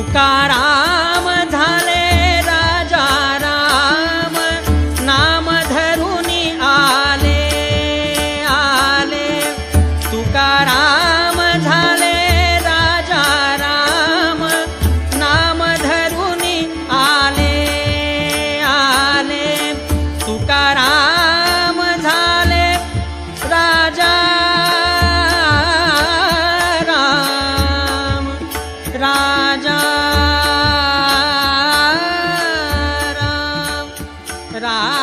तुकाराम झाले राजा राम नाम धरुनी आले आले. तुकाराम झाले राजा राम नाम धरुनी आले आले. तुकाराम झाले राजा राम राम. दूसरा